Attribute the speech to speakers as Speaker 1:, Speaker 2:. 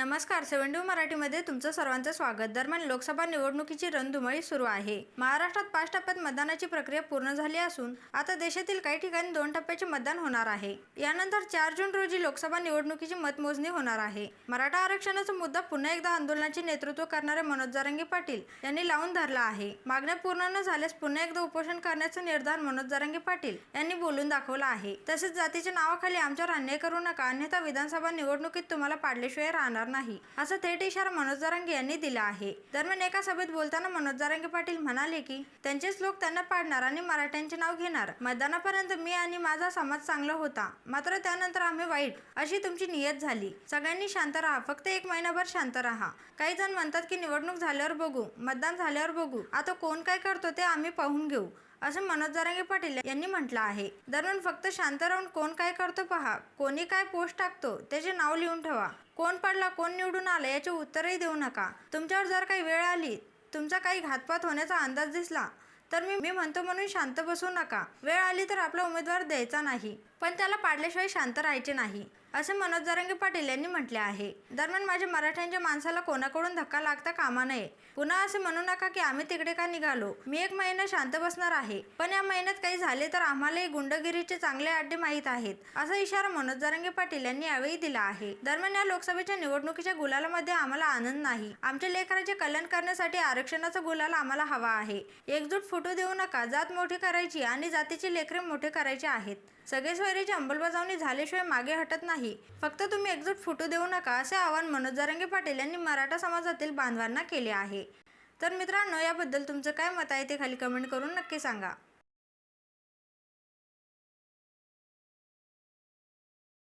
Speaker 1: नमस्कार सेव्हन मराठीमध्ये तुमचं सर्वांचं स्वागत. दरम्यान लोकसभा निवडणुकीची रणधुमाळी सुरू आहे. महाराष्ट्रात पाच टप्प्यात मतदानाची प्रक्रिया पूर्ण झाली असून आता देशातील काही ठिकाणी दोन टप्प्याचे मतदान होणार आहे. यानंतर चार जून रोजी लोकसभा निवडणुकीची मतमोजणी होणार आहे. मराठा आरक्षणाचा मुद्दा पुन्हा एकदा आंदोलनाचे नेतृत्व करणारे मनोज जारंगे पाटील यांनी लावून धरला आहे. मागण्या पूर्ण न झाल्यास पुन्हा एकदा उपोषण करण्याचा निर्धार मनोज जारंगे पाटील यांनी बोलून दाखवला आहे. तसेच जातीच्या नावाखाली आमच्यावर अन्याय करू नका अन्यथा विधानसभा निवडणुकीत तुम्हाला पाडल्याशिवाय राहणार नाही असा थेट इशारा मनोज जारंगे यांनी दिला आहे. दरम्यान एका सभेत बोलताना मनोज जारंगे पाटील म्हणाले की त्यांचेच लोक त्यांना पाडणार आणि मराठ्यांचे नाव घेणार. मतदानापर्यंत मी आणि माझा समाज चांगला होता. मात्र त्यानंतर आम्ही वाईट अशी तुमची नियत झाली. सगळ्यांनी शांत राहा. फक्त एक महिनाभर शांत राहा. काही जण म्हणतात की निवडणूक झाल्यावर बघू मतदान झाल्यावर बघू. आता कोण काय करतो ते आम्ही पाहून घेऊ. असं मनोज जारंगे पाटील यांनी म्हटलं आहे. दरम्यान फक्त शांत राहून कोण काय करतो पहा. कोणी काय पोस्ट टाकतो त्याचे नाव लिहून ठेवा. कोण पडला कोण निवडून आला याचे उत्तरही देऊ नका. तुमच्यावर जर काही वेळ आली तुमचा काही घातपात होण्याचा अंदाज दिसला तर मी मी म्हणतो म्हणून शांत बसू नका. वेळ आली तर आपला उमेदवार द्यायचा नाही. पण त्याला पाडल्याशिवाय शांत राहायचे नाही. असे मनोज जरंगे पाटील यांनी म्हटले आहे. दरम्यान माझ्या मराठ्यांच्या माणसाला कोणाकडून धक्का लागता कामा नये. पुन्हा असे म्हणू नका की आम्ही तिकडे का निघालो? मी एक महिना शांत बसणार आहे. पण या महिन्यात काही झाले तर आम्हालाही गुंडगिरीचे चांगले अड्डे माहीत आहेत असा इशारा मनोज जरंगे पाटील यांनी यावेळी दिला आहे. दरम्यान या लोकसभेच्या निवडणुकीच्या गुलालामध्ये आम्हाला आनंद नाही. आमच्या लेकराचे कल्याण करण्यासाठी आरक्षणाचा गुलाल आम्हाला हवा आहे. एकजूट फुटू देऊ नका. जात मोठी करायची आणि जातीचे लेकरे मोठे करायचे आहेत. सगळे सोयरीची अंमलबजावणी झाल्याशिवाय मागे हटत नाही. नाही. फक्त तुम्ही एकजूट फुटू देऊ नका असे आवाहन मनोज जारंगे पाटील यांनी मराठा समाजातील बांधवांना केले आहे. तर मित्रांनो याबद्दल तुमचं काय मत आहे ते खाली कमेंट करून नक्की सांगा.